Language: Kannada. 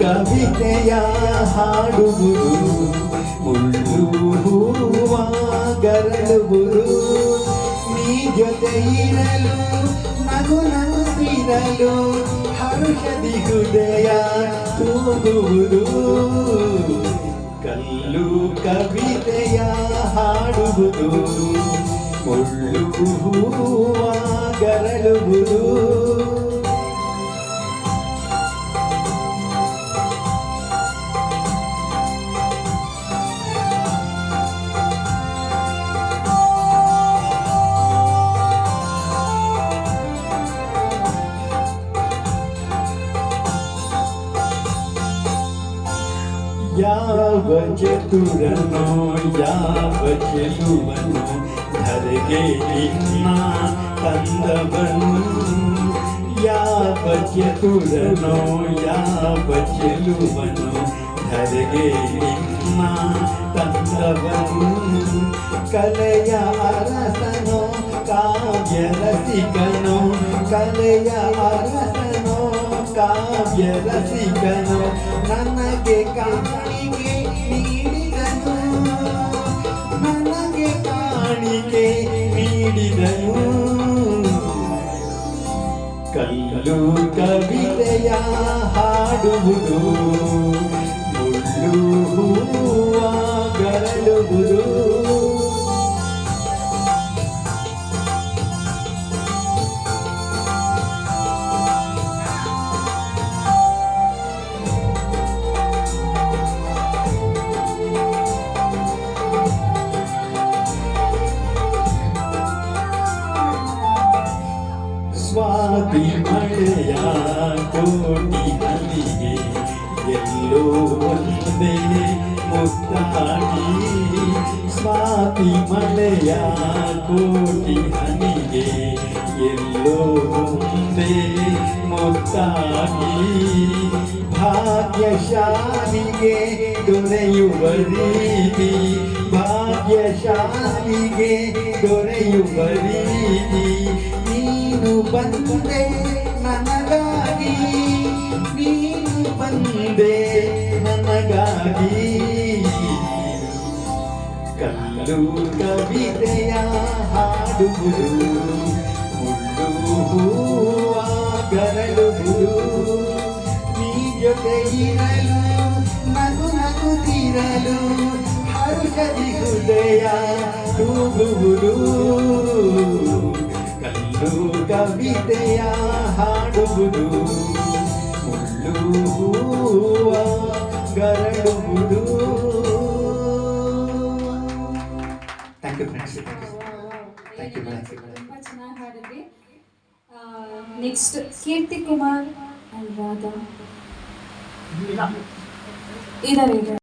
ಕವಿತೆಯ ಹಾಡುವುದು ಮುಳ್ಳು ಹೂವ ಗರಳುವುದು ಜೊತೆ ಇರಲು ನಗು ನಗುತ್ತಿರಲು ಹರುಷದಿ ಹೃದಯ ತೂಗುವುದು ಕಲ್ಲು ಕವಿತೆಯ ಹಾಡುವುದು ಮುಳ್ಳು ಹೂವಾಗರಳುವುದು ಯಾವ ಚತುರನೋ ಯಾವ ಚೆಲುವನು ಧರೆಗೆ ಇನ್ನ ತಂದವನು ಯಾವ ಚತುರನೋ ಯಾವ ಚೆಲುವನು ಧರೆಗೆ ಇನ್ನ ತಂದವನು ಕಲೆಯ ಅರಸನೋ ಕಾವ್ಯ ರಸಿಕನೋ ಕಲೆಯ ಅರಸನೋ ಕಾವ್ಯ ರಸಿಕನು ನನಗೆ ಕಾಣಿಕೆ ನೀಡಿದನು ನನಗೆ ಕಾಣಿಕೆ ನೀಡಿದನು ಕಲ್ಲು ಕವಿತೆಯ ಹಾಡುವುದು ಮುಳ್ಳು ಸ್ವಾತಿ ಮಳೆಯ ಕೋಟಿ ಹನಿಗೆ ಎಲ್ಲೋ ಒಂದೇ ಮುತ್ತಾಡಿ ಸ್ವಾತಿ ಮಳೆಯ ಕೋಟಿ ಹನಿಗೆ ಎಲ್ಲೋ ಒಂದೇ ಮುತ್ತಾಡಿ ಭಾಗ್ಯಶಾಲಿಗೆ ದೊರೆಯುವ ರೀತಿ, ಭಾಗ್ಯಶಾಲಿಗೆ ದೊರೆಯುವ ರೀತಿ ನೀನು ಬಂದೆ ನನಗಾಗಿ ನೀನು ಬಂದೆ ನನಗಾಗಿ ಕಲ್ಲು ಕವಿತೆಯ ಹಾಡುವುದು ಮುಳ್ಳು ಹೂವಾಗರಳುವುದು ನೀ ಜೊತೆ ಇರಲು ನಗು ನಗುತ್ತಿರಲು ಹರುಷದಿ ಹೃದಯ ತೂಗುವುದು ಕಲ್ಲು ಕವಿತೆಯ ಹಾಡುವುದು. ಮುಳ್ಳು ಹೂವ ಗರಡುವುದು. Thank you friends thank you ತುಂಬಾ ಚೆನ್ನಾಗಿ ಹಾಡಿದ್ರಿ. Next Keerthi Kumar and Radha. ಇದಾರೆ ಇದಾರೆ.